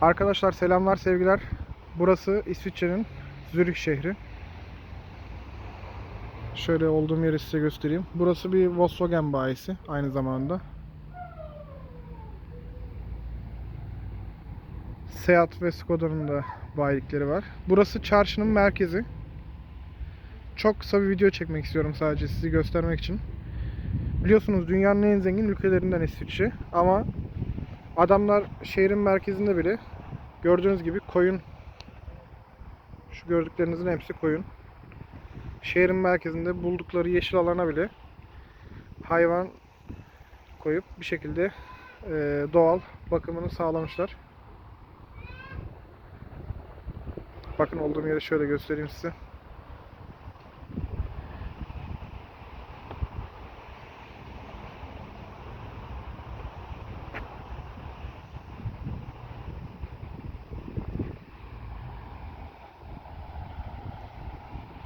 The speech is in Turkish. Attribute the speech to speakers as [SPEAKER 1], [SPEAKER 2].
[SPEAKER 1] Arkadaşlar selamlar sevgiler. Burası İsviçre'nin Zürich şehri. Şöyle olduğum yeri size göstereyim. Burası bir Volkswagen bayisi aynı zamanda. Seat ve Skoda'nın da bayilikleri var. Burası çarşının merkezi. Çok kısa bir video çekmek istiyorum sadece sizi göstermek için. Biliyorsunuz dünyanın en zengin ülkelerinden İsviçre ama adamlar şehrin merkezinde bile gördüğünüz gibi koyun şu gördüklerinizin hepsi koyun. Şehrin merkezinde buldukları yeşil alana bile hayvan koyup bir şekilde eee, doğal bakımını sağlamışlar. Bakın olduğum yeri şöyle göstereyim size.